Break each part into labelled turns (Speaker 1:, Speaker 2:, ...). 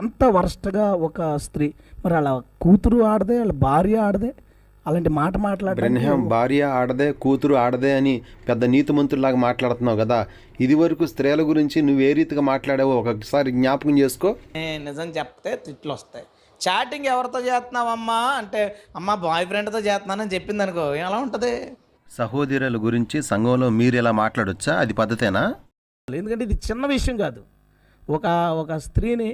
Speaker 1: అంత వరస్ట్గా ఒక స్త్రీ. మరి వాళ్ళ కూతురు ఆడదే వాళ్ళ భార్య ఆడదే? అలాంటి మాట మాట్లాడడం
Speaker 2: బ్రెన్హామ్ భార్య ఆడదే కూతురు ఆడదే అని పెద్ద నీతిమంతుల్లాగా మాట్లాడుతున్నావు కదా. ఇది వరకు స్త్రీల గురించి నువ్వు ఏ రీతిగా మాట్లాడావో ఒకసారి జ్ఞాపకం చేసుకో.
Speaker 3: నిజం చెప్తే తిట్లు వస్తాయి. చాటింగ్ ఎవరితో చేస్తున్నావమ్మా? అంటే అమ్మ బాయ్ ఫ్రెండ్తో చేస్తున్నానని చెప్పింది అనుకో ఎలా ఉంటుంది?
Speaker 2: సహోదరుల గురించి సంఘంలో మీరు ఇలా మాట్లాడొచ్చా? అది పద్ధతేనా?
Speaker 1: ఎందుకంటే ఇది చిన్న విషయం కాదు. ఒక ఒక స్త్రీని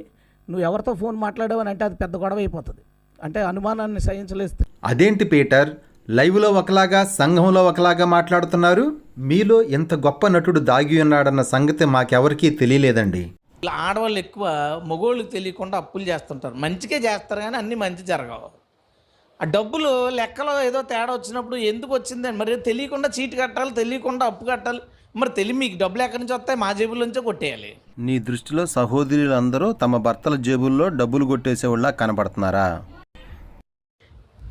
Speaker 1: నువ్వు ఎవరితో ఫోన్ మాట్లాడావని అంటే అది పెద్ద గొడవ అయిపోతుంది. అంటే అనుమానాన్ని సహించలేదు
Speaker 4: అదేంటి పీటర్? లైవ్లో ఒకలాగా సంఘంలో ఒకలాగా మాట్లాడుతున్నారు. మీలో ఎంత గొప్ప నటుడు దాగి ఉన్నాడన్న సంగతి మాకెవరికీ తెలియలేదండి.
Speaker 3: ఇలా ఆడవాళ్ళు ఎక్కువ మగోళ్ళకి తెలియకుండా అప్పులు చేస్తుంటారు. మంచిగా చేస్తారు కానీ అన్నీ మంచి జరగవు. ఆ డబ్బులు లెక్కలో ఏదో తేడా వచ్చినప్పుడు ఎందుకు వచ్చిందని మరి తెలియకుండా చీటి కట్టాలి తెలియకుండా అప్పు కట్టాలి. మరి తెలియ మీకు డబ్బులు ఎక్కడి నుంచి వస్తాయి? మా జేబుల నుంచే కొట్టేయాలి.
Speaker 2: నీ దృష్టిలో సహోదరులందరూ తమ భర్తల జేబుల్లో డబ్బులు కొట్టేసేవాళ్ళ కనబడుతున్నారా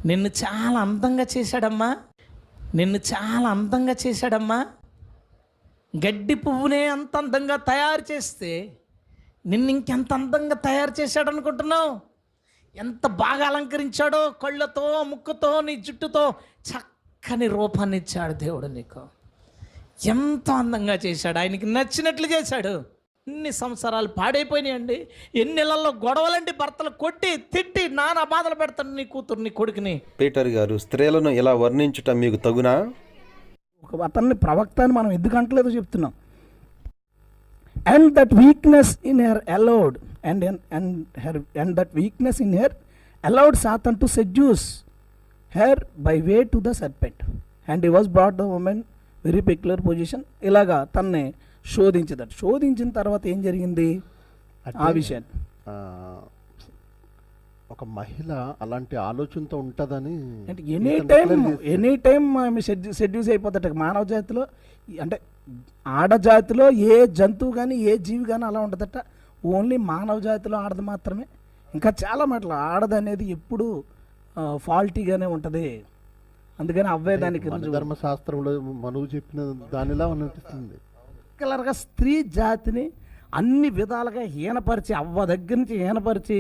Speaker 3: నిన్ను చాలా అందంగా చేశాడమ్మా. నిన్ను చాలా అందంగా చేశాడమ్మా. గడ్డి పువ్వునే అంత అందంగా తయారు చేస్తే నిన్ను ఇంకెంత అందంగా తయారు చేశాడు అనుకుంటున్నావు ఎంత బాగా అలంకరించాడో కళ్ళతో ముక్కుతో నీ జుట్టుతో చక్కని రూపాన్ని ఇచ్చాడు దేవుడు నీకు. ఎంత అందంగా చేశాడు. ఆయనకి నచ్చినట్లు చేశాడు. ఎన్ని సంవత్సరాలు పాడైపోయినాయండి. ఎన్ని నెలల్లో గొడవలండి భర్తలు కొట్టి తిట్టి నానా బాధలు పెడతాడు నీ కూతురు నీ కొడుకుని.
Speaker 2: పీటర్ గారు స్త్రీలను ఇలా వర్ణించటం మీకు తగునా?
Speaker 1: ఒక అతన్ని ప్రవక్త అని మనం ఎందుకు అంటలేదో చెప్తున్నాం. And that weakness in her allowed and and her and that weakness in her allowed Satan to seduce her by way to the serpent and he was brought the woman very peculiar position ఇలాగా తన్ని శోధించదట. శోధించిన తర్వాత ఏం జరిగింది? ఆ విషయాన్ని.
Speaker 5: ఒక మహిళ అలాంటి ఆలోచనతో ఉంటుందని
Speaker 1: అంటే ఎనీ టైం ఎనీ టైం ఆమె సెడ్యూస్ అయిపోతాట. మానవ జాతిలో అంటే ఆడజాతిలో ఏ జంతువు కానీ ఏ జీవి కానీ అలా ఉండదట. ఓన్లీ మానవ జాతిలో ఆడది మాత్రమే. ఇంకా చాలా మాటలు ఆడది అనేది ఎప్పుడు ఫాల్టీగానే ఉంటుంది. అందుకని అవే దానికి
Speaker 5: ధర్మశాస్త్రంలో మనువు చెప్పిన దానిలా అనిపిస్తుంది.
Speaker 1: పర్టికులర్గా స్త్రీ జాతిని అన్ని విధాలుగా హీనపరిచి అవ్వ దగ్గర నుంచి హీనపరిచి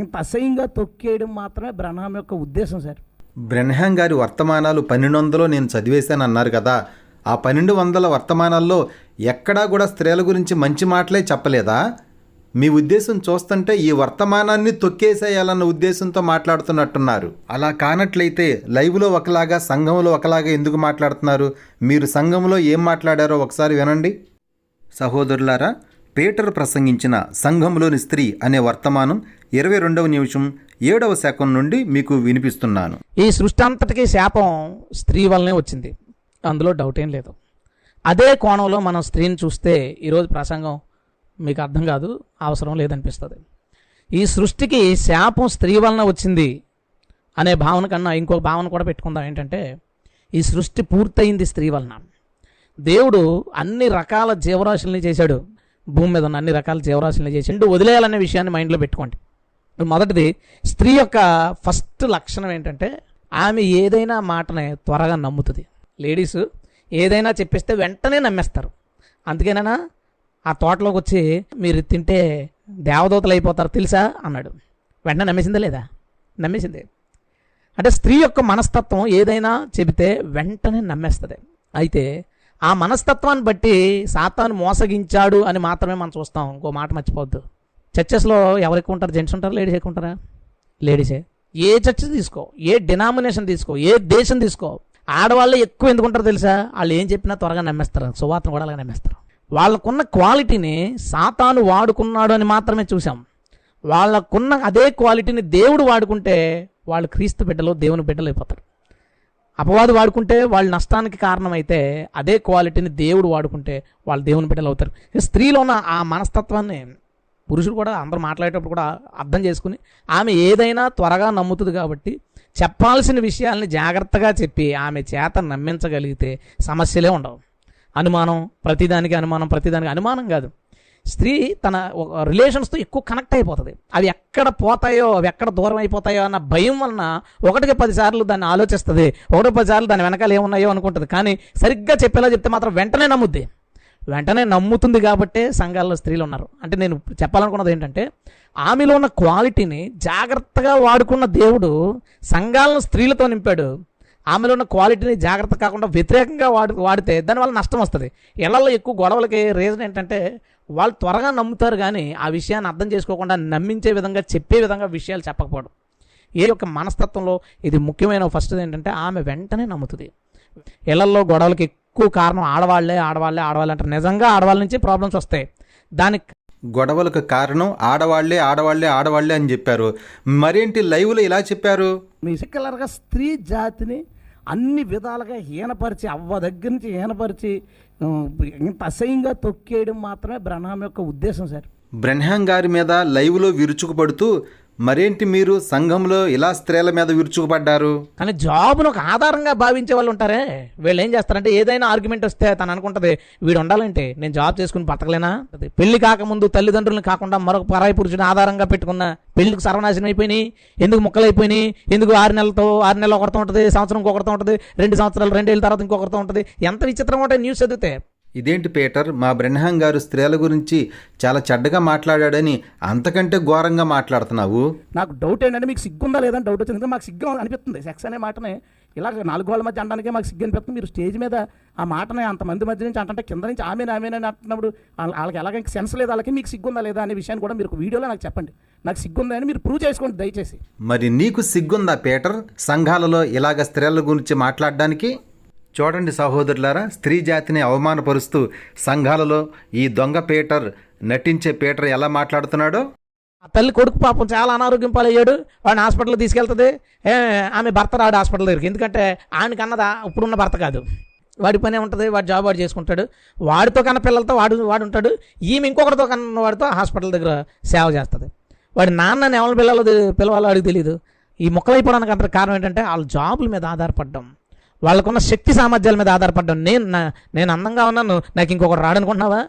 Speaker 1: ఇంత అసహ్యంగా తొక్కేయడం మాత్రమే బ్రహ్మ యొక్క ఉద్దేశం సార్.
Speaker 4: బ్రెన్హాం గారి వర్తమానాలు పన్నెండు వందలో నేను చదివేశాను అన్నారు కదా. ఆ పన్నెండు వందల వర్తమానాల్లో ఎక్కడా కూడా స్త్రీల గురించి మంచి మాటలే చెప్పలేదా? మీ ఉద్దేశం చూస్తుంటే ఈ వర్తమానాన్ని తొక్కేసేయాలన్న ఉద్దేశంతో మాట్లాడుతున్నట్టున్నారు. అలా కానట్లయితే లైవ్లో ఒకలాగా సంఘంలో ఒకలాగా ఎందుకు మాట్లాడుతున్నారు? మీరు సంఘంలో ఏం మాట్లాడారో ఒకసారి వినండి. సహోదరులారా పీటర్ ప్రసంగించిన సంఘంలోని స్త్రీ అనే వర్తమానం ఇరవై రెండవ నిమిషం ఏడవ శాఖం నుండి మీకు వినిపిస్తున్నాను.
Speaker 3: ఈ సృష్టి అంతటికీ శాపం స్త్రీ వల్లనే వచ్చింది. అందులో డౌట్ ఏం లేదు. అదే కోణంలో మనం స్త్రీని చూస్తే ఈరోజు ప్రసంగం మీకు అర్థం కాదు అవసరం లేదనిపిస్తుంది. ఈ సృష్టికి శాపం స్త్రీ వలన వచ్చింది అనే భావన కన్నా ఇంకో భావన కూడా పెట్టుకుందాం ఏంటంటే ఈ సృష్టి పూర్తయింది స్త్రీ వలన. దేవుడు అన్ని రకాల జీవరాశుల్ని చేశాడు. భూమి మీద ఉన్న అన్ని రకాల జీవరాశుల్ని చేశాడు. వదిలేయాలనే విషయాన్ని మైండ్లో పెట్టుకోండి. మొదటిది స్త్రీ యొక్క ఫస్ట్ లక్షణం ఏంటంటే ఆమె ఏదైనా మాటనే త్వరగా నమ్ముతుంది. లేడీస్ ఏదైనా చెప్పిస్తే వెంటనే నమ్మేస్తారు. అందుకేనా ఆ తోటలోకి వచ్చి మీరు తింటే దేవదూతలు అయిపోతారు తెలుసా? అన్నాడు. వెంటనే నమ్మేసిందా లేదా? నమ్మేసింది. అంటే స్త్రీ యొక్క మనస్తత్వం ఏదైనా చెబితే వెంటనే నమ్మేస్తుంది. అయితే ఆ మనస్తత్వాన్ని బట్టి సాతాను మోసగించాడు అని మాత్రమే మనం చూస్తాం. ఇంకో మాట మర్చిపోవద్దు. చర్చెస్లో ఎవరు ఎక్కువ ఉంటారు? జెంట్స్ ఉంటారా? లేడీస్ ఎక్కువ ఉంటారా? లేడీసే. ఏ చర్చ్ తీసుకో? ఏ డినామినేషన్ తీసుకో? ఏ దేశం తీసుకో? ఆడవాళ్ళు ఎక్కువ ఎందుకు ఉంటారో తెలుసా? వాళ్ళు ఏం చెప్పినా త్వరగా నమ్మేస్తారు. సువార్తను కూడా అలాగే నమ్మేస్తారు. వాళ్ళకున్న క్వాలిటీని సాతాను వాడుకున్నాడు అని మాత్రమే చూసాం వాళ్ళకున్న అదే క్వాలిటీని దేవుడు వాడుకుంటే వాళ్ళు క్రీస్తు బిడ్డలు దేవుని బిడ్డలు అయిపోతారు. అపవాది వాడుకుంటే వాళ్ళ నష్టానికి కారణమైతే అదే క్వాలిటీని దేవుడు వాడుకుంటే వాళ్ళు దేవుని బిడ్డలు అవుతారు. స్త్రీలో ఉన్న ఆ మనస్తత్వాన్ని పురుషుడు కూడా అందరూ మాట్లాడేటప్పుడు కూడా అర్థం చేసుకుని ఆమె ఏదైనా త్వరగా నమ్ముతుంది కాబట్టి చెప్పాల్సిన విషయాల్ని జాగ్రత్తగా చెప్పి ఆమె చేత నమ్మించగలిగితే సమస్యలే ఉండవు. అనుమానం ప్రతిదానికి అనుమానం ప్రతిదానికి అనుమానం కాదు. స్త్రీ తన రిలేషన్స్తో ఎక్కువ కనెక్ట్ అయిపోతుంది. అవి ఎక్కడ పోతాయో అవి ఎక్కడ దూరం అయిపోతాయో అన్న భయం వలన ఒకటికి పది సార్లు దాన్ని ఆలోచిస్తుంది. ఒకటి పదిసార్లు దాని వెనకాల ఏమున్నాయో అనుకుంటుంది. కానీ సరిగ్గా చెప్పేలా చెప్తే మాత్రం వెంటనే నమ్ముద్ది. వెంటనే నమ్ముతుంది కాబట్టే సంఘాల్లో స్త్రీలు ఉన్నారు. అంటే నేను చెప్పాలనుకున్నది ఏంటంటే ఆమెలో ఉన్న క్వాలిటీని జాగ్రత్తగా వాడుకున్న దేవుడు సంఘాలను స్త్రీలతో నింపాడు. ఆమెలో ఉన్న క్వాలిటీని జాగ్రత్త కాకుండా వ్యతిరేకంగా వాడు వాడితే దానివల్ల నష్టం వస్తుంది. ఇళ్ళలో ఎక్కువ గొడవలకి రీజన్ ఏంటంటే వాళ్ళు త్వరగా నమ్ముతారు కానీ ఆ విషయాన్ని అర్థం చేసుకోకుండా నమ్మించే విధంగా చెప్పే విధంగా విషయాలు చెప్పకపోవడం. ఏ యొక్క మనస్తత్వంలో ఇది ముఖ్యమైన ఫస్ట్ ఏంటంటే ఆమె వెంటనే నమ్ముతుంది. ఇళ్ళలో గొడవలకి ఎక్కువ కారణం ఆడవాళ్ళే ఆడవాళ్ళే ఆడవాళ్ళే అంటారు. నిజంగా ఆడవాళ్ళ నుంచి ప్రాబ్లమ్స్ వస్తాయి. దానికి
Speaker 4: గొడవలకు కారణం ఆడవాళ్ళే ఆడవాళ్ళే ఆడవాళ్ళే అని చెప్పారు. మరేంటి లైవ్లో ఇలా చెప్పారు?
Speaker 1: మీ సిక్కలర్గా స్త్రీ జాతిని అన్ని విధాలుగా హీనపరిచి అవ్వ దగ్గర నుంచి హీనపరిచి ఇంత అసహ్యంగా తొక్కేయడం మాత్రమే బ్రహ్మ యొక్క ఉద్దేశం సార్.
Speaker 4: బ్రహ్మాం గారి మీద లైవ్లో విరుచుకుపడుతూ మరేంటి మీరు సంఘంలో ఇలా స్త్రీల మీద విరుచుకుపడ్డారు?
Speaker 3: కానీ జాబ్ను ఒక ఆధారంగా భావించే వాళ్ళు ఉంటారే. వీళ్ళు ఏం చేస్తారంటే ఏదైనా ఆర్గ్యుమెంట్ వస్తే తను అనుకుంటది వీడు ఉండాలంటే నేను జాబ్ చేసుకుని బతకలేనా? పెళ్ళి కాకముందు తల్లిదండ్రులను కాకుండా మరొక పరాయి పురుషుని ఆధారంగా పెట్టుకున్న పెళ్ళికి సర్వనాశనం అయిపోయినాయి. ఎందుకు ముక్కలైపోయినాయి ఎందుకు ఆరు నెలలతో ఆరు నెలలు ఒకరితో ఉంటుంది సంవత్సరం ఒకరితో ఉంటుంది రెండు సంవత్సరాలు రెండేళ్ళ తర్వాత ఇంకొకరితో ఉంటుంది? ఎంత విచిత్రంగా ఉంటాయి న్యూస్ చదివితే
Speaker 4: ఇదేంటి పీటర్? మా బ్రహ్మాం గారు స్త్రీల గురించి చాలా చెడ్డగా మాట్లాడాడని అంతకంటే ఘోరంగా మాట్లాడుతున్నావు?
Speaker 1: నాకు డౌట్ ఏంటంటే మీకు సిగ్గుందా లేదని డౌట్ వచ్చింది. మాకు సిగ్గు అనిపిస్తుంది. సెక్స్ అనే మాటనే ఇలా నాలుగు వాళ్ళ మధ్య అనడానికే మాకు సిగ్గు అనిపిస్తుంది. మీరు స్టేజ్ మీద ఆ మాటని అంతమంది మధ్య నుంచి అంటే కింద నుంచి ఆమె ఆమెనని అంటున్నప్పుడు వాళ్ళ- వాళ్ళకి ఎలాగ సెన్స్ లేదు. వాళ్ళకి మీకు సిగ్గుందా లేదా అనే విషయాన్ని కూడా మీరు వీడియోలో నాకు చెప్పండి. నాకు సిగ్గుందా అని మీరు ప్రూవ్ చేసుకోండి దయచేసి.
Speaker 4: మరి నీకు సిగ్గుందా పీటర్ సంఘాలలో ఇలాగ స్త్రీల గురించి మాట్లాడడానికి? చూడండి సహోదరులారా స్త్రీ జాతిని అవమానపరుస్తూ సంఘాలలో ఈ దొంగ పీటర్ నటించే పీటర్ ఎలా మాట్లాడుతున్నాడో?
Speaker 3: ఆ తల్లి కొడుకు పాపం చాలా అనారోగ్యం పాలయ్యాడు. వాడిని హాస్పిటల్కి తీసుకెళ్తుంది. ఆమె భర్త రాడు హాస్పిటల్ దగ్గరికి. ఎందుకంటే ఆయనకి అన్నదా ఇప్పుడున్న భర్త కాదు. వాడి పనే ఉంటుంది వాడు జాబ్ వాడు చేసుకుంటాడు. వాడితో కన్న పిల్లలతో వాడు వాడు ఉంటాడు. ఈమె ఇంకొకరితో కన్న వాడితో హాస్పిటల్ దగ్గర సేవ చేస్తుంది. వాడి నాన్నని ఎవరి పిల్లలు పిలవాలో వాడికి తెలియదు ఈ మొక్కలైపోవడానికి అంత కారణం ఏంటంటే వాళ్ళ జాబుల మీద ఆధారపడడం. వాళ్ళకున్న శక్తి సామర్థ్యాల మీద ఆధారపడడం. నేను నేను అందంగా ఉన్నాను. నాకు ఇంకొకటి రాడనుకుంటున్నావా?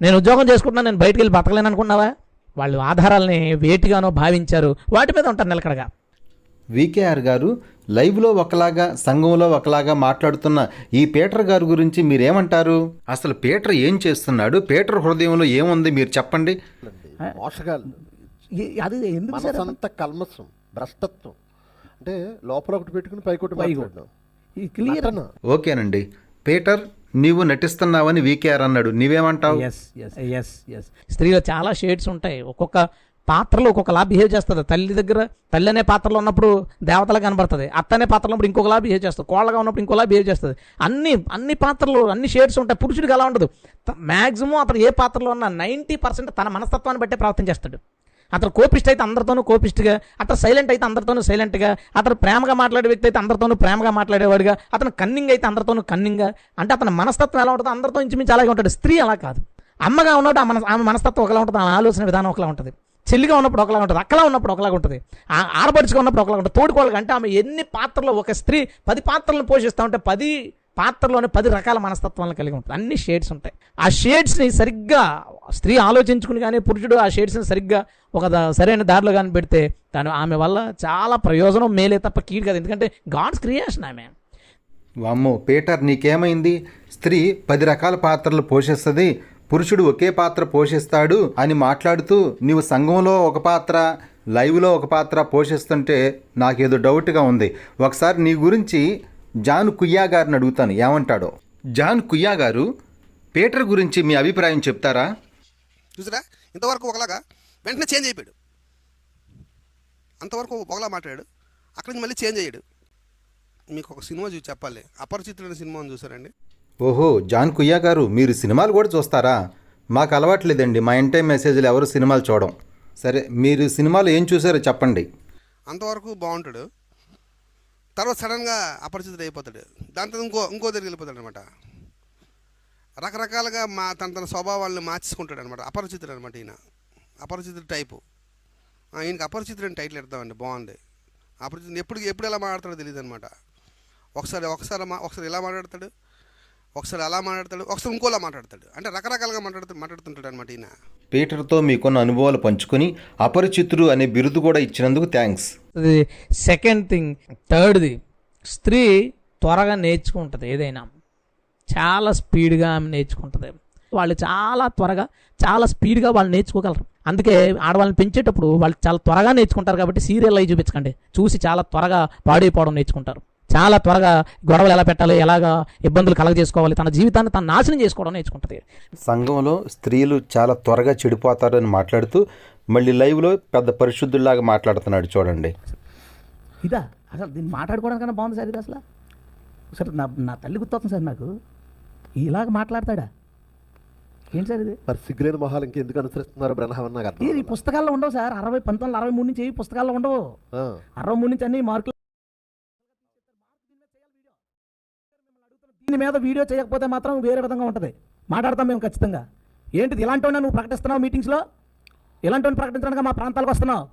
Speaker 3: నేను ఉద్యోగం చేసుకుంటున్నా. నేను బయటికి వెళ్ళి బతకలేను అనుకున్నావా వాళ్ళు ఆధారాలని వేటిగానో భావించారు. వాటి మీద ఉంటారు నిలకడగా.
Speaker 4: వికేఆర్ గారు లైవ్లో ఒకలాగా సంఘంలో ఒకలాగా మాట్లాడుతున్న ఈ పీటర్ గారి గురించి మీరేమంటారు? అసలు పీటర్ ఏం చేస్తున్నాడు? పీటర్ హృదయంలో ఏముంది? మీరు చెప్పండి.
Speaker 5: మోసగాళ్ళు
Speaker 1: అది ఎందుకు
Speaker 5: కల్మసం భ్రష్టత్వం. అంటే లోపల ఒకటి పెట్టుకుని పైకొట్టి
Speaker 1: పైకి
Speaker 5: మాట్లాడడం
Speaker 1: ఇది క్లియర్
Speaker 5: నటన.
Speaker 4: ఓకేనండి. పీటర్ నీవు నటిస్తున్నావని వికేఆర్ అన్నాడు. నీవేమంటావు
Speaker 1: ఎస్ ఎస్ ఎస్ ఎస్
Speaker 3: స్త్రీలో చాలా షేడ్స్ ఉంటాయి. ఒక్కొక్క పాత్రలో ఒక్కొక్కలా బిహేవ్ చేస్తుంది. తల్లి దగ్గర తల్లి అనే పాత్రలో ఉన్నప్పుడు దేవతలా కనబడుతుంది. అత్త అనే పాత్రలో ఉన్నప్పుడు ఇంకొకలా బిహేవ్ చేస్తుంది. కోళ్ళగా ఉన్నప్పుడు ఇంకోలా బిహేవ్ చేస్తుంది. అన్ని అన్ని పాత్రలు అన్ని షేడ్స్ ఉంటాయి. పురుషుడికి అలా ఉండదు. మ్యాక్సిమం అతను ఏ పాత్రలో ఉన్న నైంటీ పర్సెంట్ తన మనస్తత్వాన్ని బట్టే ప్రవర్తన చేస్తాడు అతను కోపిస్ట్ అయితే అందరితోనూ కోపిస్ట్గా అతను సైలెంట్ అయితే అందరితోనూ సైలెంట్గా అతను ప్రేమగా మాట్లాడే వ్యక్తి అయితే అందరితోనూ ప్రేమగా మాట్లాడేవాడుగా అతను కన్నింగ్ అయితే అందరితోనూ కన్నింగ్గా. అంటే అతని మనస్తత్వం ఎలా ఉంటుందో అందరితో ఇంచుమించు అలాగే ఉంటాడు. స్త్రీ అలా కాదు. అమ్మగా ఉన్నప్పుడు ఆ మన ఆమె మనస్తత్వం ఒకలా ఉంటుంది ఆమె ఆలోచన విధానం ఒకలా ఉంటుంది. చెల్లిగా ఉన్నప్పుడు ఒకలా ఉంటుంది అక్కలా ఉన్నప్పుడు ఒకలా ఉంటుంది. ఆ ఆడపడుచుగా ఉన్నప్పుడు ఒకలా ఉంటుంది. తోడుకోవాలి అంటే ఆమె ఎన్ని పాత్రలు ఒక స్త్రీ పది పాత్రలను పోషిస్తూ ఉంటే పది పాత్రలోనే పది రకాల మనస్తత్వాలను కలిగి ఉంటుంది. అన్ని షేడ్స్ ఉంటాయి. ఆ షేడ్స్ని సరిగ్గా స్త్రీ ఆలోచించుకుని కానీ పురుషుడు ఆ షేడ్స్ని సరిగ్గా ఒక సరైన దారిలో కానీ పెడితే దాని ఆమె వల్ల చాలా ప్రయోజనం మేలే తప్ప కీడు కాదు. ఎందుకంటే గాడ్స్ క్రియేషన్ ఆమె
Speaker 4: వామ్మో పీటర్ నీకేమైంది? స్త్రీ పది రకాల పాత్రలు పోషిస్తుంది పురుషుడు ఒకే పాత్ర పోషిస్తాడు అని మాట్లాడుతూ నీవు సంఘంలో ఒక పాత్ర లైవ్లో ఒక పాత్ర పోషిస్తుంటే నాకేదో డౌట్గా ఉంది. ఒకసారి నీ గురించి జాన్ కుయ్యా గారిని అడుగుతాను ఏమంటాడో? జాన్ కుయ్యా గారు పీటర్ గురించి మీ అభిప్రాయం చెప్తారా?
Speaker 6: చూసారా ఇంతవరకు ఒకలాగా వెంటనే చేంజ్ అయిపోయాడు. అంతవరకు ఒకలా మాట్లాడాడు అక్కడి నుంచి మళ్ళీ చేంజ్ అయ్యాడు. మీకు ఒక సినిమా చూసి చెప్పాలి అపరిచితుడైన సినిమా అని చూసారండి.
Speaker 4: ఓహో జాన్ కుయ్యా గారు మీరు సినిమాలు కూడా చూస్తారా? మాకు అలవాట్లేదండి మా ఇంటే మెసేజ్లు ఎవరు సినిమాలు చూడం. సరే మీరు సినిమాలు ఏం చూసారో చెప్పండి.
Speaker 6: అంతవరకు బాగుంటాడు. తర్వాత సడన్గా అపరిచితుడు అయిపోతాడు. దాని తర్వాత ఇంకో ఇంకో దగ్గరికి వెళ్ళిపోతాడు అనమాట రకరకాలుగా మా తన తన స్వభావాలను మార్చుకుంటాడు అనమాట అపరిచితుడు అనమాట ఈయన. అపరిచితుడు టైపు. ఈయనకి అపరిచితుడు అని టైటిల్ పెడతామండి. బాగుంది. అపరిచితుడు ఎప్పుడు ఎప్పుడు ఎలా మాట్లాడతాడో తెలియదు అనమాట ఒకసారి ఒకసారి మా ఒకసారి ఎలా మాట్లాడతాడు? ఒకసారి అలా మాట్లాడతాడు ఒకసారి ఇంకోలా మాట్లాడతాడు. అంటే రకరకాలుగా మాట్లాడుతూ మాట్లాడుతుంటాడు అనమాట ఈయన.
Speaker 4: పీటర్తో మీకున్న అనుభవాలు పంచుకొని అపరిచితుడు అనే బిరుదు కూడా ఇచ్చినందుకు థ్యాంక్స్.
Speaker 3: అది సెకండ్ థింగ్ థర్డ్ది స్త్రీ త్వరగా నేర్చుకుంటుంది ఏదైనా. చాలా స్పీడ్గా ఆమె నేర్చుకుంటుంది. వాళ్ళు చాలా త్వరగా చాలా స్పీడ్గా వాళ్ళు నేర్చుకోగలరు. అందుకే ఆడవాళ్ళని పెంచేటప్పుడు వాళ్ళు చాలా త్వరగా నేర్చుకుంటారు కాబట్టి సీరియల్ అవి చూపించకండి. చూసి చాలా త్వరగా పాడైపోవడం నేర్చుకుంటారు. చాలా త్వరగా గొడవలు ఎలా పెట్టాలి ఎలాగా ఇబ్బందులు కలగజేసుకోవాలి తన జీవితాన్ని తను నాశనం చేసుకోవడం నేర్చుకుంటుంది.
Speaker 4: సంఘంలో స్త్రీలు చాలా త్వరగా చెడిపోతారు అని మాట్లాడుతూ మళ్ళీ లైవ్లో పెద్ద పరిశుద్ధుల్లాగా మాట్లాడుతున్నాడు చూడండి.
Speaker 7: ఇదా అసలు దీన్ని మాట్లాడుకోవడానికన్నా బాగుంది సార్ ఇది అసలు. సార్ నా నా తల్లి గుర్తొస్తుంది సార్ నాకు. ఇలాగ మాట్లాడతాడా? ఏంటి సార్ ఇది?
Speaker 5: మరి సిగ్గులేని మొహాలు ఇంకెందుకు అనుసరిస్తున్నారు బ్రహ్మ నాకు అర్థం
Speaker 7: ఇది ఈ పుస్తకాల్లో ఉండవు సార్. అరవై పంతొమ్మిది అరవై మూడు నుంచి ఏ పుస్తకాల్లో ఉండవు.
Speaker 5: ఆ.
Speaker 7: అరవై మూడు నుంచి అన్ని మార్కులు దీని మీద వీడియో చేయకపోతే మాత్రం వేరే విధంగా ఉంటుంది. మాట్లాడతాం మేము ఖచ్చితంగా. ఏంటిది? ఇలాంటి నువ్వు ప్రకటిస్తున్నావు మీటింగ్స్లో? ఇలాంటివన్నీ ప్రకటించడానికి మా ప్రాంతాలకు వస్తున్నావు.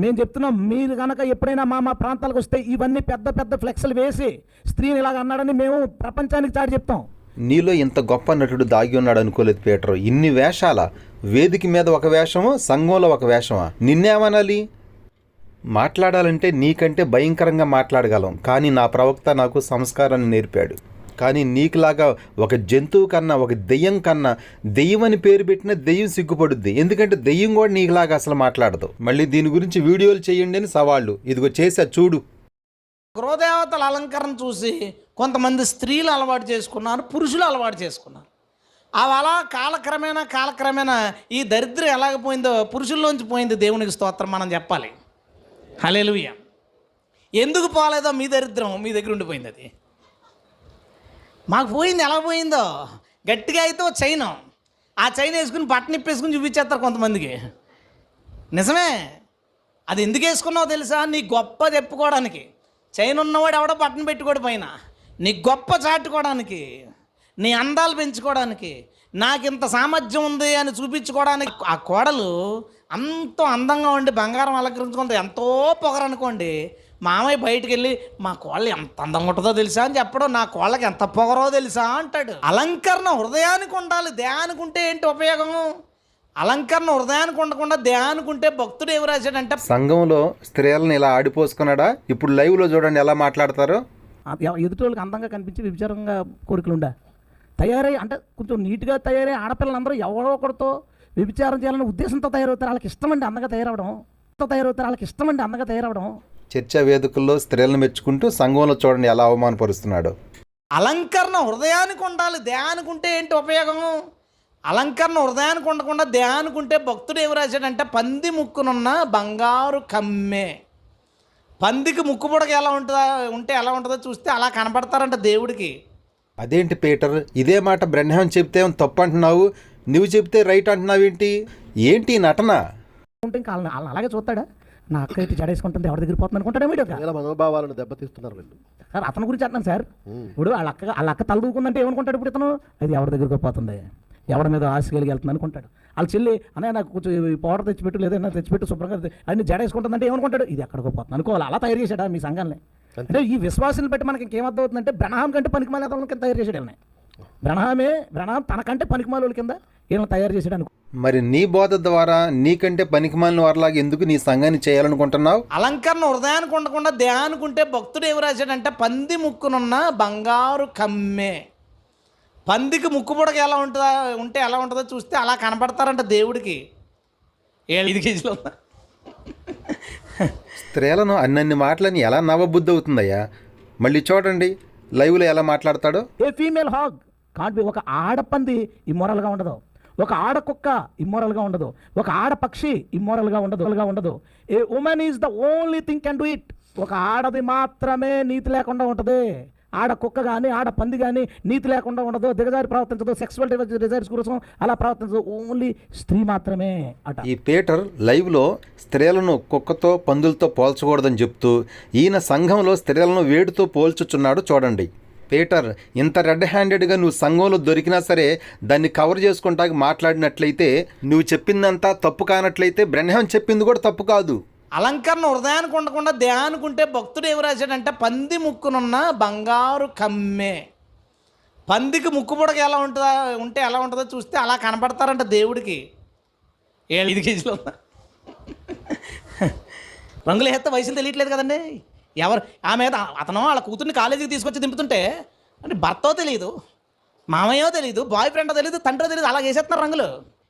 Speaker 7: మేము చెప్తున్నాం మీరు కనుక ఎప్పుడైనా మా మా ప్రాంతాలకు వస్తే ఇవన్నీ పెద్ద పెద్ద ఫ్లెక్స్లు వేసి స్త్రీని ఇలాగ అన్నాడని మేము ప్రపంచానికి చాటి చెప్తాం.
Speaker 4: నీలో ఇంత గొప్ప నటుడు దాగి ఉన్నాడు అనుకోలేదు పీటర్. ఇన్ని వేషాల? వేదిక మీద ఒక వేషము? సంఘంలో ఒక వేషమా? నిన్నేమనాలి? మాట్లాడాలంటే నీకంటే భయంకరంగా మాట్లాడగలం. కానీ నా ప్రవక్త నాకు సంస్కారాన్ని నేర్పాడు. కానీ నీకులాగా ఒక జంతువు కన్నా ఒక దెయ్యం కన్నా దెయ్యం అని పేరు పెట్టిన దెయ్యం సిగ్గుపడుద్ది. ఎందుకంటే దెయ్యం కూడా నీకులాగా అసలు మాట్లాడదు. మళ్ళీ దీని గురించి వీడియోలు చేయండి అని సవాళ్ళు. ఇదిగో చేసా చూడు.
Speaker 3: గృహదేవతల అలంకరణ చూసి కొంతమంది స్త్రీలు అలవాటు చేసుకున్నారు పురుషులు అలవాటు చేసుకున్నారు. అవి అలా కాలక్రమేణా కాలక్రమేణా ఈ దరిద్రం ఎలాగ పోయిందో పురుషుల్లోంచి పోయింది దేవునికి స్తోత్రం మనం చెప్పాలి. హలేలుయ్య ఎందుకు పోలేదో మీ దరిద్రం మీ దగ్గర ఉండిపోయింది అది. మాకు పోయింది ఎలా పోయిందో? గట్టిగా అయితే ఓ చైన్. ఆ చైన్ వేసుకుని బట్టన్ ఇప్పేసుకుని చూపించేస్తారు కొంతమందికి. నిజమే? అది ఎందుకు వేసుకున్నావు తెలుసా? నీ గొప్ప చెప్పుకోవడానికి. చైన్ ఉన్నవాడు ఎవడో బట్టన్ పెట్టుకోడు పైన. నీ గొప్ప చాటుకోవడానికి. నీ అందాలు పెంచుకోవడానికి. నాకు ఇంత సామర్థ్యం ఉంది అని చూపించుకోవడానికి. ఆ కోడలు అంత అందంగా ఉండి బంగారం అలంకరించుకుంటే ఎంతో పొగరనుకోండి మామయ్య బయటికి వెళ్ళి మా కోళ్ళు ఎంత అందంగా ఉంటుందో తెలుసా? అని చెప్పడం నా కోళ్ళకి ఎంత పొగరో తెలుసా? అంటాడు. అలంకరణ హృదయానికి ఉండాలి. దేహానికి ఉంటే ఏంటి ఉపయోగం? అలంకరణ హృదయానికి ఉండకుండా దేహానికి ఉంటే భక్తుడు ఏమి రాశాడంటే
Speaker 4: సంఘంలో స్త్రీలను ఇలా ఆడిపోసుకున్నాడా? ఇప్పుడు లైవ్లో చూడండి ఎలా మాట్లాడతారో.
Speaker 7: ఎదుటోళ్ళకి అందంగా కనిపించి విచారంగా కోరికలు ఉండా తయారై అంటే కొంచెం నీట్గా తయారై ఆడపిల్లలందరూ ఎవరో ఒకరితో వ్యభిచారం చేయాలనే ఉద్దేశంతో తయారవుతారు. వాళ్ళకి ఇష్టమండి అందంగా తయారవడం. తయారవుతారు. వాళ్ళకి ఇష్టమండి అందంగా తయారవడం.
Speaker 4: చర్చా వేదికల్లో స్త్రీలను మెచ్చుకుంటూ సంఘంలో చూడండి ఎలా అవమానపరుస్తున్నాడు.
Speaker 3: అలంకరణ హృదయానికి ఉండాలి. దేహానికి ఉంటే ఏంటి ఉపయోగం? అలంకరణ హృదయానికి ఉండకుండా దేహానికి ఉంటే భక్తుడు ఏమి రాశాడంటే పంది ముక్కునున్న బంగారు కమ్మె. పందికి ముక్కు పుడక ఎలా ఉంటుందా? ఉంటే ఎలా ఉంటుందో చూస్తే అలా కనపడతారంట దేవుడికి.
Speaker 4: అదేంటి పీటర్? ఇదే మాట బ్రహ్మం చెప్తే తప్పు అంటున్నావు నువ్వు చెప్తే రైట్ అంటున్నావు ఏంటి నటన?
Speaker 7: ఉంటే ఇంకా వాళ్ళని వాళ్ళని అలాగే చూస్తాడా? నా అక్క అయితే జడేసుకుంటుంది ఎవరి దగ్గర పోతుంది అనుకుంటాడే
Speaker 5: మనోభావాలను దెబ్బతీస్తున్నారు వీళ్ళు.
Speaker 7: సార్ అతని గురించి అంటున్నాను సార్. ఇప్పుడు వాళ్ళ అక్క వాళ్ళ అక్క తలదూకుందంటే ఏమనుకుంటాడు ఇప్పుడు ఇతను? అది ఎవరి దగ్గరికి పోతుంది. ఎవరి మీద ఆశ కలిగి వెళ్తుంది అనుకుంటాడు. వాళ్ళ చెల్లి అనే నాకు కొంచెం ఈ పౌడర్ తెచ్చిపెట్టు లేదన్నా తెచ్చిపెట్టు శుభ్రంగా అన్ని జడేసుకుంటుందంటే ఏమనుకుంటాడు? ఇది ఎక్కడికో పోతుంది అనుకోవాలి. అలా తయారు చేశాడా మీ సంఘాన్ని? అంటే ఈ విశ్వాసాన్ని బట్టి మనకి ఇంకేమర్థం అవుతుందంటే బ్రహ్మం కంటే పనికిమాల కింద తయారు చేశాడు బ్రహ్మే బ్రహ్మం తనకంటే పనికిమాల కింద వీళ్ళని తయారు చేశాడు అనుకో.
Speaker 4: మరి నీ బోధ ద్వారా నీకంటే పనికిమాలిన వారిలాగా ఎందుకు నీ సంఘాన్ని చేయాలనుకుంటున్నావు?
Speaker 3: అలంకరణ హృదయానికి ఉండకుండా దేహానికి ఉంటే భక్తుడు ఏమి రాశాడంటే పంది ముక్కునున్న బంగారు కమ్మె. పందికి ముక్కు పుడక ఎలా ఉంటుందా ఉంటే ఎలా ఉంటుందో చూస్తే అలా కనపడతారంట దేవుడికి. ఏడు కేజీలు ఉందా?
Speaker 4: స్త్రీలను అన్నన్ని మాటలని ఎలా నవబుద్ధి అవుతుందయ్యా? మళ్ళీ చూడండి లైవ్లో ఎలా మాట్లాడతాడో.
Speaker 7: A female hog? Caught be ఒక ఆడపంది ఇమ్మోరల్గా ఉండదు. ఒక ఆడ కుక్క ఇమ్మోరల్గా ఉండదు. ఒక ఆడ పక్షి ఇమ్మోరల్గా ఉండదుగా ఉండదు. A woman is the only thing can do it. ఒక ఆడది మాత్రమే నీతి లేకుండా ఉంటుంది. ఆడ కుక్క కానీ ఆడ పంది కానీ నీతి లేకుండా ఉండదు. దిగజారి ప్రవర్తించదు. సెక్సువల్ డిజైర్స్ కోసం అలా ప్రవర్తించదు. ఓన్లీ స్త్రీ మాత్రమే అట.
Speaker 4: ఈ పీటర్ లైవ్లో స్త్రీలను కుక్కతో పందులతో పోల్చకూడదని చెప్తూ ఈయన సంఘంలో స్త్రీలను వేడితో పోల్చుచున్నాడు చూడండి. పీటర్ ఇంత రెడ్ హ్యాండెడ్గా నువ్వు సంఘంలో దొరికినా సరే దాన్ని కవర్ చేసుకుంటాకి మాట్లాడినట్లయితే నువ్వు చెప్పిందంతా తప్పు కానట్లయితే బ్రహ్మం చెప్పింది కూడా తప్పు కాదు.
Speaker 3: అలంకరణ హృదయానికి ఉండకుండా దేహానికి ఉంటే భక్తుడు ఏమి రాశాడంటే పంది ముక్కునున్న బంగారు కమ్మే. పందికి ముక్కు పొడక ఎలా ఉంటుందా ఉంటే ఎలా ఉంటుందో చూస్తే అలా కనపడతారంట దేవుడికి. ఏడు ఐదు కేజీలు రంగులు వేస్తే వయసులు తెలియట్లేదు కదండి. ఎవరు? ఆమె అతను వాళ్ళ కూతుర్ని కాలేజీకి తీసుకొచ్చి దింపుతుంటే అంటే భర్తో తెలియదు మామయ్యో తెలియదు బాయ్ ఫ్రెండో తెలియదు తండ్రో తెలియదు అలా వేసేస్తున్నారు రంగులు.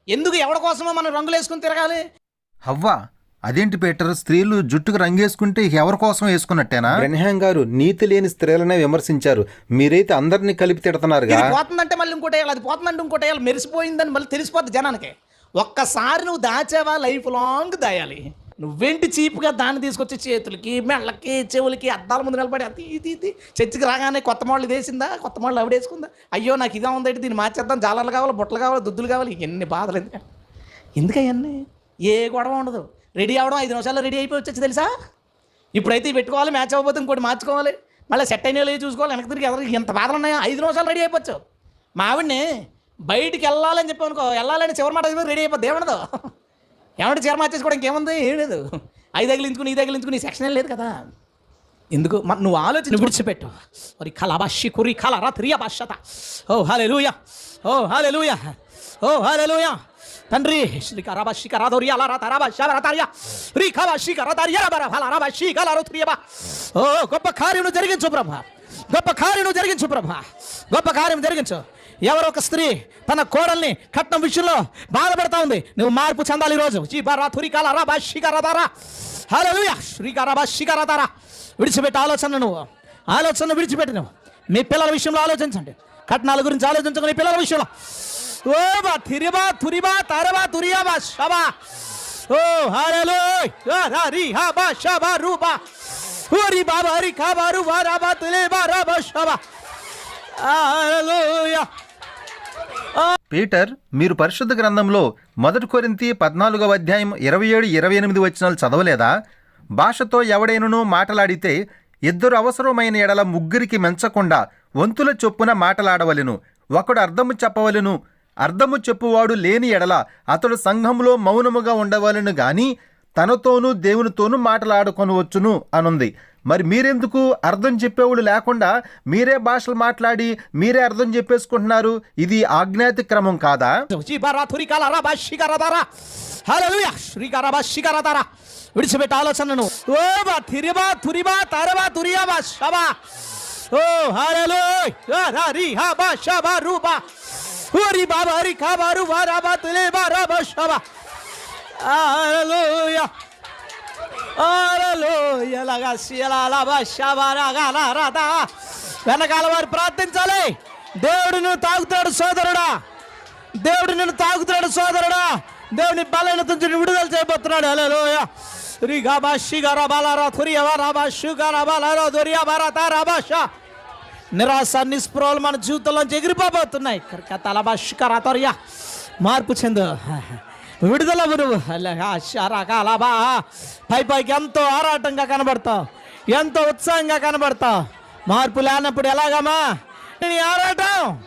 Speaker 3: ఎందుకు ఎవరి కోసమో మనం రంగులు వేసుకుని తిరగాలి?
Speaker 4: హవ్వా అదేంటి పీటర్? స్త్రీలు జుట్టుకు రంగేసుకుంటే ఎవరి కోసం వేసుకున్నట్టేనా?
Speaker 2: బ్రెన్హాం గారు నీతి లేని స్త్రీలనే విమర్శించారు. మీరైతే అందరినీ కలిపి తిడుతున్నారుగా?
Speaker 3: ఇది పోతుందంటే మళ్ళీ ఇంకోటి వేయాలి అది పోతుందంటే ఇంకోటి వేయాలి మెరిసిపోయిందని మళ్ళీ తెలిసిపోద్ది జనానికి. ఒక్కసారి నువ్వు దాచావా లైఫ్ లాంగ్ దాయాలి. నువ్వేంటి చీప్గా దాన్ని తీసుకొచ్చి చేతులకి మెళ్ళకి చెవులకి అద్దాల ముందు నిలబడి అది ఇది ఇది చర్చికి రాగానే కొత్త మోడల్ వేసిందా కొత్త మోడల్ ఆవిడ వేసుకుందా అయ్యో నాకు ఇదే ఉందంటే దీన్ని మార్చేద్దాం జాలర్లు కావాలి బుట్టలు కావాలి దుద్దులు కావాలి ఎన్ని బాధలు ఎందుకంటే ఎందుకయ్యన్నీ ఏ గొడవ ఉండదు. రెడీ అవడం ఐదు నిమిషాల్లో రెడీ అయిపోయి వచ్చచ్చు తెలుసా? ఇప్పుడైతే పెట్టుకోవాలి మ్యాచ్ అవ్వకపోతే ఇంకోటి మార్చుకోవాలి మళ్ళీ సెట్ అయిన చూసుకోవాలి వెనక తిరిగి ఎవరికి ఎంత బాధలు ఉన్నాయో ఐదు నిమిషాలు రెడీ అయిపోవచ్చు. మా ఆవిడ్ని బయటికి వెళ్ళాలని చెప్పి అనుకో వెళ్ళాలని చివరి మాట రెడీ అయిపోద్ది ఏమనదు ఏమంటే చీర మార్చేసుకోవడం ఇంకేముంది? ఏం లేదు. ఐదు తగిలించుకుని ఈ తగిలించుకుని సెక్షన్ లేదు కదా. ఎందుకు? మన నువ్వు ఆలోచన విడిచిపెట్టు. మరి కలబాషి కురి కల రాత్రియ భాషత oh hallelujah oh hallelujah oh hallelujah తండ్రి శ్రీకరాబా శిఖరాధోరియా లారా తరాబా శబరతారియా శ్రీఖాబా శిఖరతారియా రబర ఫలరాబా శిఖలారో త్రియబా ఓ గొప్ప కార్యము జరిగించు ప్రభా. గొప్ప కార్యము జరిగించు ప్రభా. గొప్ప కార్యం జరిగించు. ఎవరో ఒక స్త్రీ తన కోడల్ని కట్నం విషయంలో బాధపడతా ఉంది. నువ్వు మార్పు చెందాలి ఈరోజు. జీబారా తురికాల రాబా శిఖరదారా హల్లెలూయా. శ్రీకారాబా శిఖరదారా విడిచిపెట్టి ఆలోచన నువ్వు. ఆలోచన విడిచిపెట్టి నువ్వు. మీ పిల్లల విషయంలో ఆలోచించండి. కట్నాల గురించి ఆలోచించుకుని పిల్లల విషయంలో. ఓ బా తిరిబా తురిబా తరబా తురియాబా షబా ఓ హల్లెలూయ్. ఆ హా బా షబా రూబా ఓరి బాబా రి ఖబా రూబా రాబా తులే బా రా బా షబా హల్లెలూయా.
Speaker 4: పీటర్ మీరు పరిశుద్ధ గ్రంథంలో మొదటి కొరింతి పద్నాలుగవ అధ్యాయం ఇరవై ఏడు ఇరవై ఎనిమిది వచ్చినాలు చదవలేదా? భాషతో ఎవడైనను మాటలాడితే ఇద్దరు అవసరమైన ఎడల ముగ్గురికి మెంచకుండా వంతుల చొప్పున మాటలాడవలెను. ఒకడు అర్థము చెప్పవలెను అర్థము చెప్పువాడు లేని ఎడల అతడు సంఘంలో మౌనముగా ఉండవలెను గాని తనతోనూ దేవునితోనూ మాటలాడుకొనవచ్చును అనుంది. మరి మీరెందుకు అర్థం చెప్పేవాళ్ళు లేకుండా మీరే భాషలు మాట్లాడి మీరే అర్థం చెప్పేసుకుంటున్నారు? ఇది ఆజ్ఞాతి క్రమం కాదా?
Speaker 3: జీబారా తురికాల రాబా శిఖరదారా హల్లెలూయా. శ్రీకారాబా శిఖరదారా విడిచిపెట్టి ఆలోచనను ఓ బా తిరిబా తురిబా తరబా తురియాబా షబా. ఓ హల్లెలూయ్. ఆ రి హా బా షబా రూబా ఓరి బాబా రి ఖబా రు బా తులే బా రా షబా. హల్లెలూయా. వెనకాల వారు ప్రార్థించాలి. దేవుడు నువ్వు తాగుతాడు సోదరుడా. దేవుడు నిన్ను తాగుతున్నాడు సోదరుడా. దేవుని బలహీనత నుంచి విడుదల చేయబోతున్నాడు. హల్లెలూయా. రిగా బా షిగరా బాలారా తురియవా రాబా షుగరా బాలారా దొరియా బారాతా రాబాషా నిరాశ నిస్పృహలు మన జీవితంలోంచి ఎగిరిపోబోతున్నాయి. కరక తలబా షికరా తొరియా. మార్పు చెందు. విడుదల గురువు. కాలబా పై పైకి ఎంతో ఆరాటంగా కనబడతావు. ఎంతో ఉత్సాహంగా కనబడతావు. మార్పు లేనప్పుడు ఎలాగమ్మా? నీ ఆరాటం.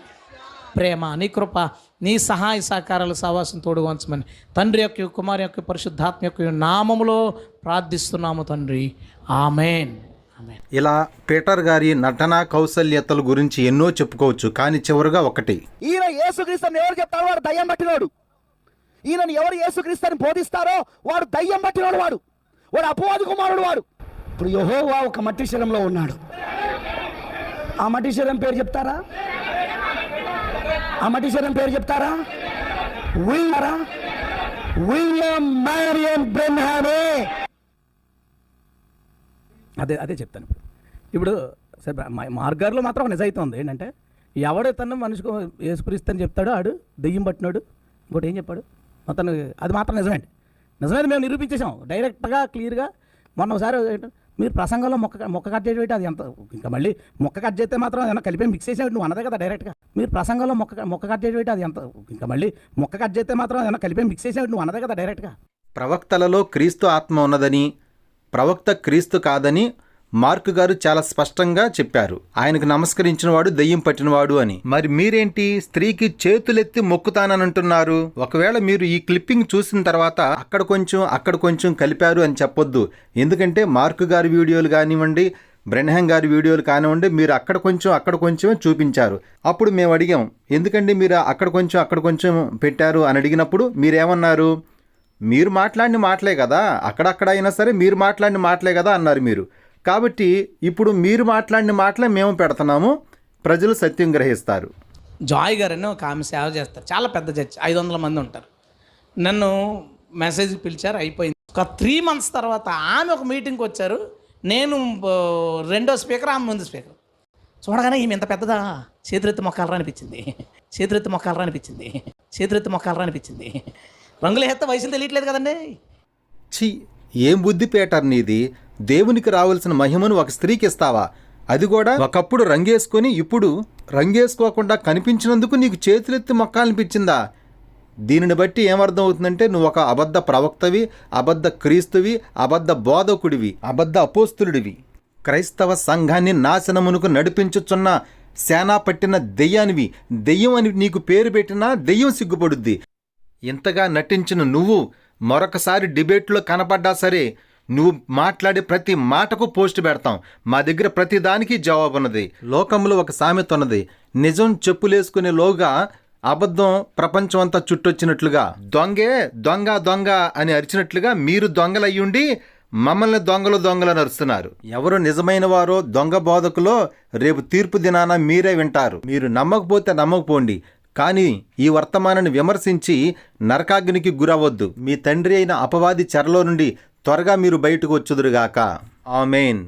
Speaker 3: ప్రేమ నీ కృప నీ సహాయ సహకారాలు సహవాసం తోడు వంచమని తండ్రి యొక్క కుమారి యొక్క పరిశుద్ధాత్మ యొక్క నామములో ప్రార్థిస్తున్నాము తండ్రి. ఆమెన్. ఆమెన్.
Speaker 4: ఇలా పీటర్ గారి నటనా కౌశల్యతల గురించి ఎన్నో చెప్పుకోవచ్చు కానీ చివరిగా ఒకటి.
Speaker 1: ఈయన యేసుక్రీస్తుని ఎవరు చెప్తారో వాడు దయ్యం పట్టినోడు. ఈయనని ఎవరు యేసుక్రీస్తుని బోధిస్తారో వాడు దయ్యం పట్టినోడు వాడు. వాడు అపవాది కుమారుడు వాడు. ఇప్పుడు యహోవా ఒక మట్టి శరంలో ఉన్నాడు. ఆ మట్టి శరం పేరు చెప్తారా? ఆ మట్టి శరం పేరు చెప్తారా? విల్లారా విలియం మారియన్ బ్రెన్హామే అదే అదే చెప్తాను ఇప్పుడు. ఇప్పుడు సరే మా- మార్గాల్లో మాత్రం ఒక నిజాయితీ ఉంది. ఏంటంటే ఎవడు తను మనిషికి యేసుక్రీస్తని చెప్తాడో ఆడు దెయ్యం పట్టినాడు. ఇంకోటి ఏం చెప్పాడు? మొత్తం అది మాత్రం నిజమండి. నిజమేది మేము నిరూపించేసాం డైరెక్ట్గా క్లియర్గా మొన్న ఒకసారి మీరు ప్రసంగంలో మొక్క మొక్క కట్ చేయడం అది ఎంత ఇంకా మళ్ళీ మొక్క కట్ చేస్తే మాత్రం ఏమైనా కలిపి మిక్స్ చేసేవాడు నువ్వు అన్నదే కదా డైరెక్ట్గా. మీరు ప్రసంగంలో మొక్క మొక్క కట్ చేయడం అది ఎంత ఇంకా మళ్ళీ మొక్క కట్ చేస్తే మాత్రం ఏమైనా కలిపి మిక్స్ చేసేవాడు నువ్వు అన్నదే కదా డైరెక్ట్గా.
Speaker 4: ప్రవక్తలలో క్రీస్తు ఆత్మ ఉన్నదని ప్రవక్త క్రీస్తు కాదని మార్కు గారు చాలా స్పష్టంగా చెప్పారు. ఆయనకు నమస్కరించిన వాడు దెయ్యం పట్టినవాడు అని. మరి మీరేంటి? స్త్రీకి చేతులెత్తి మొక్కుతానంటున్నారు ఒకవేళ మీరు ఈ క్లిప్పింగ్ చూసిన తర్వాత అక్కడ కొంచెం అక్కడ కొంచెం కలిపారు అని చెప్పొద్దు. ఎందుకంటే మార్కు గారి వీడియోలు కానివ్వండి బ్రెన్హాం గారి వీడియోలు కానివ్వండి మీరు అక్కడ కొంచెం అక్కడ కొంచెం చూపించారు. అప్పుడు మేము అడిగాం ఎందుకండి మీరు అక్కడ కొంచెం అక్కడ కొంచెం పెట్టారు? అని అడిగినప్పుడు మీరేమన్నారు? మీరు మాట్లాడిన మాటలే కదా అక్కడక్కడ అయినా సరే మీరు మాట్లాడిన మాటలే కదా అన్నారు మీరు. కాబట్టి ఇప్పుడు మీరు మాట్లాడిన మాటలే మేము పెడుతున్నాము. ప్రజలు సత్యం గ్రహిస్తారు.
Speaker 3: జాయ్ గారు అని ఒక ఆమె సేవ చేస్తారు. చాలా పెద్ద చర్చ్. ఐదు వందల మంది ఉంటారు. నన్ను మెసేజ్ పిలిచారు అయిపోయింది. ఒక త్రీ మంత్స్ తర్వాత ఆమె ఒక మీటింగ్కి వచ్చారు. నేను రెండో స్పీకర్ ఆమె ముందు స్పీకర్. చూడగానే ఈమె ఇంత పెద్దదా? చేతులెత్తి మొక్కాలరా అనిపించింది. చేతులెత్తి మొక్కాలరా అనిపించింది. చేతులెత్తి మొక్కాలరా అనిపించింది. రంగులు ఎత్త వయసులు తెలియట్లేదు కదండి.
Speaker 4: ఛీ ఏం బుద్ధి పేటర్ నీది? దేవునికి రావాల్సిన మహిమను ఒక స్త్రీకి ఇస్తావా అది కూడా ఒకప్పుడు రంగేసుకొని ఇప్పుడు రంగేసుకోకుండా కనిపించినందుకు నీకు చేతులెత్తి మొక్కాలనిపించిందా? దీనిని బట్టి ఏమర్థం అవుతుందంటే నువ్వు ఒక అబద్ధ ప్రవక్తవి అబద్ధ క్రీస్తువి అబద్ధ బోధకుడివి అబద్ధ అపోస్తులుడివి. క్రైస్తవ సంఘాన్ని నాశనమునకు నడిపించుచున్న సేనా పట్టిన దెయ్యానివి. దెయ్యం అని నీకు పేరు పెట్టినా దెయ్యం సిగ్గుపడుద్ది. ఇంతగా నటించిన నువ్వు మరొకసారి డిబేట్లో కనపడ్డా సరే నువ్వు మాట్లాడే ప్రతి మాటకు పోస్ట్ పెడతాం. మా దగ్గర ప్రతి దానికి జవాబు ఉన్నది. లోకంలో ఒక సామెత ఉన్నది. నిజం చెప్పులేసుకునే లోగా అబద్ధం ప్రపంచం అంతా చుట్టొచ్చినట్లుగా. దొంగే దొంగ దొంగ అని అరిచినట్లుగా మీరు దొంగలయ్యుండి మమ్మల్ని దొంగలు దొంగలు నరుస్తున్నారు ఎవరు నిజమైన వారో దొంగ బోధకులో రేపు తీర్పు దినాన మీరే వింటారు. మీరు నమ్మకపోతే నమ్మకపోండి. కానీ ఈ వర్తమానాన్ని విమర్శించి నరకాగ్నికి గురవద్దు మీ తండ్రి అయిన అపవాది చెరలో నుండి త్వరగా మీరు బయటకు వచ్చుదురుగాక. ఆమెన్.